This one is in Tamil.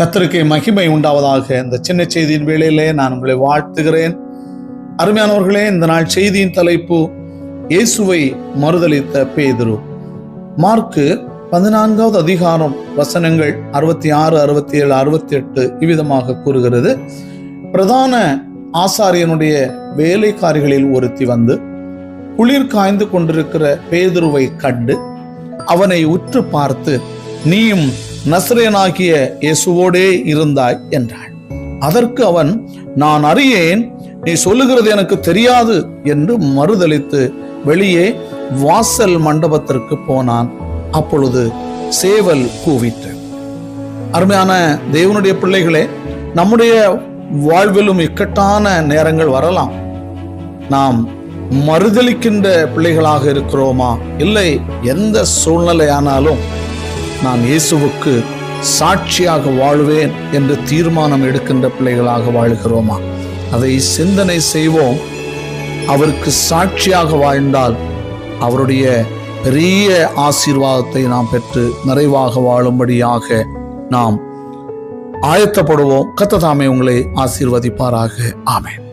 கத்தருக்கு மகிமை உண்டாவதாக இந்த சின்ன செய்தியின் வேளையிலே நான் உங்களை வாழ்த்துகிறேன். அருமையானவர்களே இந்த நாள் செய்தியின் தலைப்பு இயேசுவை மறுதளித்த பேதுரு. மார்க்கு பதினான்காவது அதிகாரம் வசனங்கள் அறுபத்தி ஆறு அறுபத்தி ஏழு அறுபத்தி எட்டு இவ்விதமாக கூறுகிறது. பிரதான ஆசாரியனுடைய வேலைக்காரிகளில் ஒருத்தி வந்து குளிர் காய்ந்து கொண்டிருக்கிற பேதுருவை கண்டு அவனை உற்று பார்த்து நீயும் நஸ்ரேனாகிய இயேசுவோடே இருந்தாய் என்றாள். அதற்கு அவன் நான் அறியேன் நீ சொல்லுகிறது எனக்கு தெரியாது என்று மறுதலித்து வெளியே வாசல் மண்டபத்திற்கு போனான். அப்பொழுது சேவல் கூவிட்டு அருமையான தேவனுடைய பிள்ளைகளே நம்முடைய வாழ்விலும் இக்கட்டான நேரங்கள் வரலாம். நாம் மறுதலிக்கின்ற பிள்ளைகளாக இருக்கிறோமா? இல்லை எந்த சூழ்நிலையானாலும் நான் இயேசுவுக்கு சாட்சியாக வாழ்வேன் என்று தீர்மானம் எடுக்கின்ற பிள்ளைகளாக வாழ்கிறோமா? அதை சிந்தனை செய்வோம். அவருக்கு சாட்சியாக வாழ்ந்தால் அவருடைய பெரிய ஆசீர்வாதத்தை நாம் பெற்று நிறைவாக வாழும்படியாக நாம் ஆயத்தப்படுவோம். கத்ததாமே உங்களை ஆசீர்வதிப்பாராக. ஆமேன்.